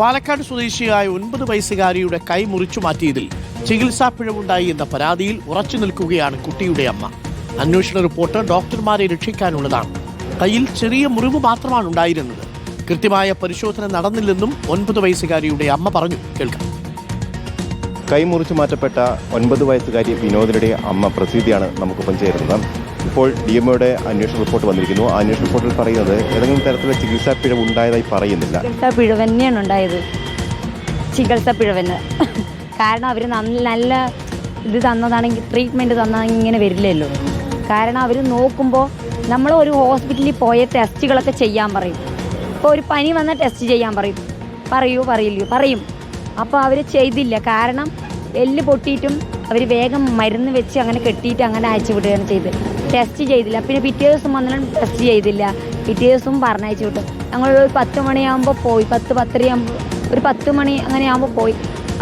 പാലക്കാട് സ്വദേശിയായ ഒൻപത് വയസ്സുകാരിയുടെ കൈ മുറിച്ചു മാറ്റിയതിൽ ചികിത്സാ പിഴവുണ്ടായി എന്ന പരാതിയിൽ ഉറച്ചു നിൽക്കുകയാണ് കുട്ടിയുടെ അമ്മ. അന്വേഷണ റിപ്പോർട്ട് ഡോക്ടർമാരെ രക്ഷിക്കാനുള്ളതാണ്. കയ്യിൽ ചെറിയ മുറിവ് മാത്രമാണ് ഉണ്ടായിരുന്നത്. കൃത്യമായ പരിശോധന നടന്നില്ലെന്നും ഒൻപത് വയസ്സുകാരിയുടെ അമ്മ പറഞ്ഞു. കേൾക്കാം. കൈമുറിച്ചു മാറ്റപ്പെട്ട ഒൻപത് വയസ്സുകാരി വിനോദിനുടെ അമ്മ പ്രസീതിയാണ് നമുക്കൊപ്പം ചേരുന്നത്. ഇപ്പോൾ ഡി എംഒയുടെ അന്വേഷണ റിപ്പോർട്ട് വന്നിരിക്കുന്നു. ആ അന്വേഷണ റിപ്പോർട്ടിൽ പറയുന്നത് ഏതെങ്കിലും തരത്തിലുള്ള ചികിത്സാ പിഴവ് ഉണ്ടായതായി പറയുന്നില്ല. ചികിത്സാ പിഴവ് തന്നെയാണ് ഉണ്ടായത്. ചികിത്സാ പിഴവെന്ന്. കാരണം അവർ നല്ല ഇത് തന്നതാണെങ്കിൽ ട്രീറ്റ്മെന്റ് തന്നാൽ ഇങ്ങനെ വരില്ലല്ലോ. കാരണം അവർ നോക്കുമ്പോൾ നമ്മൾ ഒരു ഹോസ്പിറ്റലിൽ പോയ ടെസ്റ്റുകളൊക്കെ ചെയ്യാൻ പറയും. ഇപ്പോൾ ഒരു പനി വന്ന ടെസ്റ്റ് ചെയ്യാൻ പറയും. പറയൂ പറയില്ലയോ പറയും. അപ്പോൾ അവർ ചെയ്തില്ല. കാരണം എല്ല് പൊട്ടിയിട്ടും അവർ വേഗം മരുന്ന് വെച്ച് അങ്ങനെ കെട്ടിയിട്ട് അങ്ങനെ അയച്ചു വിടുകയാണ് ചെയ്ത് ടെസ്റ്റ് ചെയ്തില്ല. പിന്നെ പിറ്റേ ദിവസം വന്നാലും ടെസ്റ്റ് ചെയ്തില്ല. പിറ്റേ ദിവസം പറഞ്ഞയച്ചു വിട്ടു. ഞങ്ങൾ ഒരു പത്ത് മണിയാകുമ്പോൾ പോയി. പത്ത് പത്തരയാകുമ്പോൾ ഒരു പത്ത് മണി അങ്ങനെ ആകുമ്പോൾ പോയി.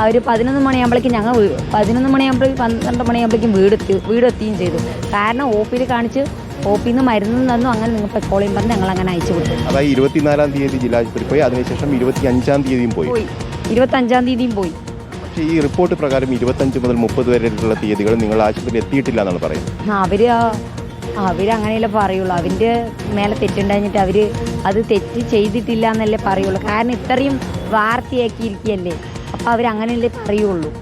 അവർ പതിനൊന്ന് മണിയാകുമ്പോഴേക്കും ഞങ്ങൾ പതിനൊന്ന് മണിയാകുമ്പോഴേക്കും പന്ത്രണ്ട് മണിയാകുമ്പോഴേക്കും വീടെത്തി വീടെത്തുകയും ചെയ്തു. കാരണം പിയിൽ കാണിച്ച് ഒ പിയിൽ നിന്ന് മരുന്ന് തന്നു. അങ്ങനെ നിങ്ങൾ പെക്കോളിയും പറഞ്ഞ് ഞങ്ങൾ അങ്ങനെ അയച്ചു കൊടുത്തു അതായത് ഇരുപത്തിനാലാം തീയതി ജില്ലാ ആശുപത്രി പോയി. അതിനുശേഷം ഇരുപത്തി അഞ്ചാം തീയതിയും പോയി. ഇരുപത്തി ഇരുപത്തഞ്ചാം തീയതിയും പോയി. ഈ റിപ്പോർട്ട് പ്രകാരം ഇരുപത്തഞ്ച് മുതൽ മുപ്പത് വരെയുള്ള തീയതികൾ നിങ്ങൾ ആശുപത്രിയിൽ എത്തിയിട്ടില്ല എന്നാണ് പറയുന്നത്. അവർ അവരങ്ങനെയല്ലേ പറയുള്ളൂ. അവന്റെ മേലെ തെറ്റുണ്ടായിട്ട് അവർ അത് തെറ്റ് ചെയ്തിട്ടില്ല എന്നല്ലേ പറയുള്ളൂ. കാരണം ഇത്രയും വാർത്തയാക്കിയിരിക്കുകയല്ലേ. അപ്പോൾ അവരങ്ങനെയല്ലേ പറയുള്ളൂ.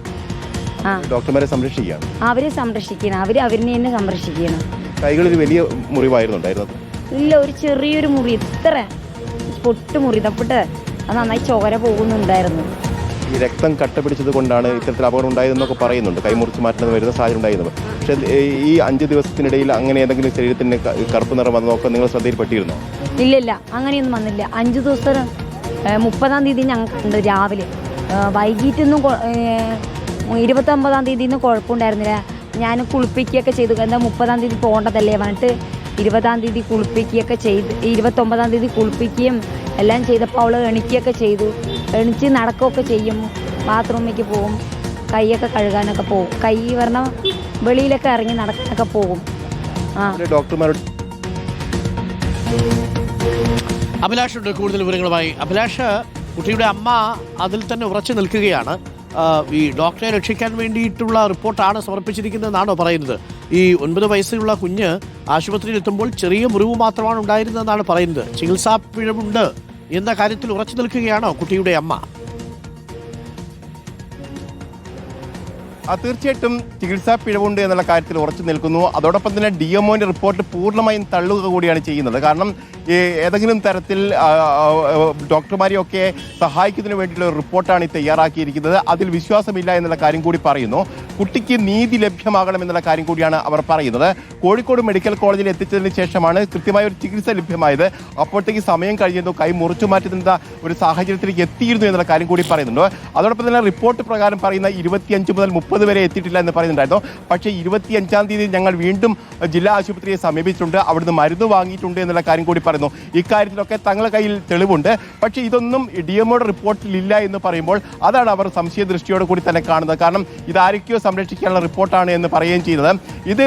ആ. ഡോക്ടർമാരെ സംരക്ഷിക്കുകയാണ്. അവരെ സംരക്ഷിക്കണം. അവർ അവരിനെ തന്നെ സംരക്ഷിക്കണം. കൈകളിൽ വലിയ മുറിവായിരുന്നുണ്ടായിരുന്നത്. ഇല്ല ഒരു ചെറിയൊരു മുറി ഇത്ര പൊട്ട് മുറി തപ്പിട്ട് അത് നന്നായി ചോര പോകുന്നുണ്ടായിരുന്നു. ഈ രക്തം കട്ട പിടിച്ചത് കൊണ്ടാണ് ഇത്തരത്തിൽ അപകടം ഉണ്ടായതെന്നൊക്കെ പറയുന്നുണ്ട്. കൈമുറിച്ച് മാറ്റുന്നത് വരുന്ന സാഹചര്യം ഉണ്ടായിരുന്നു. പക്ഷേ ഈ അഞ്ച് ദിവസത്തിനിടയിൽ അങ്ങനെ ഏതെങ്കിലും ശരീരത്തിന് കറുപ്പ് നിറം വന്നതൊക്കെ നിങ്ങൾ ശ്രദ്ധയിൽപ്പെട്ടിരുന്നോ? ഇല്ല ഇല്ല അങ്ങനെയൊന്നും വന്നില്ല. അഞ്ച് ദിവസം മുപ്പതാം തീയതി ഞങ്ങൾ കണ്ടു രാവിലെ. വൈകിട്ടൊന്നും ഇരുപത്തൊമ്പതാം തീയതി തീയതിന്ന് കുഴപ്പമുണ്ടായിരുന്നില്ല. ഞാൻ കുളിപ്പിക്കുകയൊക്കെ ചെയ്തു. എന്താ മുപ്പതാം തീയതി പോകേണ്ടതല്ലേ പറഞ്ഞിട്ട് ഇരുപതാം തീയതി കുളിപ്പിക്കുകയൊക്കെ ചെയ്ത് ഇരുപത്തൊമ്പതാം തീയതി കുളിപ്പിക്കുകയും എല്ലാം ചെയ്തപ്പോൾ അവൾ എണിക്കുകയൊക്കെ ചെയ്തു. എണിച്ച് നടക്കുകയൊക്കെ ചെയ്യും. ബാത്റൂമിലേക്ക് പോകും. കൈയൊക്കെ കഴുകാനൊക്കെ പോകും. കൈ പറഞ്ഞാൽ വെളിയിലൊക്കെ ഇറങ്ങി നടക്കാനൊക്കെ പോകും. ആ. ഡോക്ടർമാരുടെ അഭിലാഷുണ്ട് കൂടുതൽ വിവരങ്ങളുമായി. അഭിലാഷ് കുട്ടിയുടെ അമ്മ അതിൽ തന്നെ ഉറച്ചു നിൽക്കുകയാണ്. ഈ ഡോക്ടറെ രക്ഷിക്കാൻ വേണ്ടിയിട്ടുള്ള റിപ്പോർട്ടാണ് സമർപ്പിച്ചിരിക്കുന്നതെന്നാണോ പറയുന്നത്? ഈ ഒൻപത് വയസ്സുള്ള കുഞ്ഞ് ആശുപത്രിയിൽ എത്തുമ്പോൾ ചെറിയ മുറിവ് മാത്രമാണ് ഉണ്ടായിരുന്നതെന്നാണ് പറയുന്നത്. ചികിത്സാ പിഴവുണ്ട് എന്ന കാര്യത്തിൽ ഉറച്ചു നിൽക്കുകയാണോ കുട്ടിയുടെ അമ്മ? തീർച്ചയായിട്ടും ചികിത്സാ പിഴവുണ്ട് എന്നുള്ള കാര്യത്തിൽ ഉറച്ചു നിൽക്കുന്നു. അതോടൊപ്പം തന്നെ ഡി എംഒന്റെ റിപ്പോർട്ട് പൂർണമായും തള്ളുക കൂടിയാണ് ചെയ്യുന്നത്. കാരണം ഏതെങ്കിലും തരത്തിൽ ഡോക്ടർമാരെയൊക്കെ സഹായിക്കുന്നതിന് വേണ്ടിയിട്ടുള്ള ഒരു റിപ്പോർട്ടാണ് ഈ തയ്യാറാക്കിയിരിക്കുന്നത്. അതിൽ വിശ്വാസമില്ല എന്നുള്ള കാര്യം കൂടി പറയുന്നു. കുട്ടിക്ക് നീതി ലഭ്യമാകണം എന്നുള്ള കാര്യം കൂടിയാണ് അവർ പറയുന്നത്. കോഴിക്കോട് മെഡിക്കൽ കോളേജിൽ എത്തിച്ചതിന് ശേഷമാണ് കൃത്യമായ ഒരു ചികിത്സ ലഭ്യമായത്. അപ്പോഴത്തേക്ക് സമയം കഴിഞ്ഞതോ കൈ മുറിച്ചു മാറ്റുന്ന ഒരു സാഹചര്യത്തിലേക്ക് എത്തിയിരുന്നു എന്നുള്ള കാര്യം കൂടി പറയുന്നുണ്ട്. അതോടൊപ്പം തന്നെ റിപ്പോർട്ട് പ്രകാരം പറയുന്ന ഇരുപത്തിയഞ്ച് മുതൽ മുപ്പത് വരെ എത്തിയിട്ടില്ല എന്ന് പറയുന്നുണ്ടായിരുന്നു. പക്ഷേ ഇരുപത്തിയഞ്ചാം തീയതി ഞങ്ങൾ വീണ്ടും ജില്ലാ ആശുപത്രിയെ സമീപിച്ചിട്ടുണ്ട്. അവിടുന്ന് മരുന്ന് വാങ്ങിയിട്ടുണ്ട് എന്നുള്ള കാര്യം കൂടി പറയുന്നു. ഇക്കാര്യത്തിലൊക്കെ തങ്ങളുടെ കയ്യിൽ തെളിവുണ്ട്. പക്ഷേ ഇതൊന്നും ഡി എംഒയുടെ റിപ്പോർട്ടിലില്ല എന്ന് പറയുമ്പോൾ അതാണ് അവർ സംശയ ദൃഷ്ടിയോട് കൂടി തന്നെ കാണുന്നത്. കാരണം ഇതാരൊക്കെയോ സംരക്ഷിക്കാനുള്ള റിപ്പോർട്ടാണ് എന്ന് പറയുകയും ചെയ്തത് ഇത്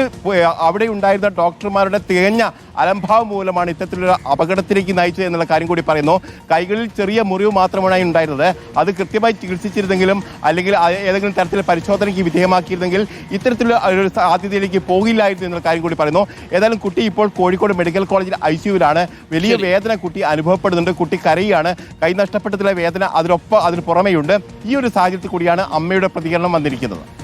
അവിടെ ഉണ്ടായിരുന്ന ഡോക്ടർമാരുടെ തികഞ്ഞ അലംഭാവം മൂലമാണ് ഇത്തരത്തിലൊരു അപകടത്തിലേക്ക് നയിച്ചത് എന്നുള്ള കാര്യം കൂടി പറയുന്നു. കൈകളിൽ ചെറിയ മുറിവ് മാത്രമാണ് ഉണ്ടായിരുന്നത്. അത് കൃത്യമായി ചികിത്സിച്ചിരുന്നെങ്കിലും അല്ലെങ്കിൽ ഏതെങ്കിലും തരത്തിൽ പരിശോധനയ്ക്ക് വിധേയമാക്കിയിരുന്നെങ്കിൽ ഇത്തരത്തിലുള്ള ഒരു സാധ്യതയിലേക്ക് പോകില്ലായിരുന്നു എന്നുള്ള കാര്യം കൂടി പറയുന്നു. ഏതായാലും കുട്ടി ഇപ്പോൾ കോഴിക്കോട് മെഡിക്കൽ കോളേജിൽ ഐ സിയുവിലാണ് വലിയ വേദന കുട്ടി അനുഭവപ്പെടുന്നുണ്ട്. കുട്ടി കരയാണ്. കൈ നഷ്ടപ്പെട്ടതിലെ വേദന അതിനൊപ്പം അതിന് പുറമെയുണ്ട്. ഈ ഒരു സാഹചര്യത്തിൽ കൂടിയാണ് അമ്മയുടെ പ്രതികരണം വന്നിരിക്കുന്നത്.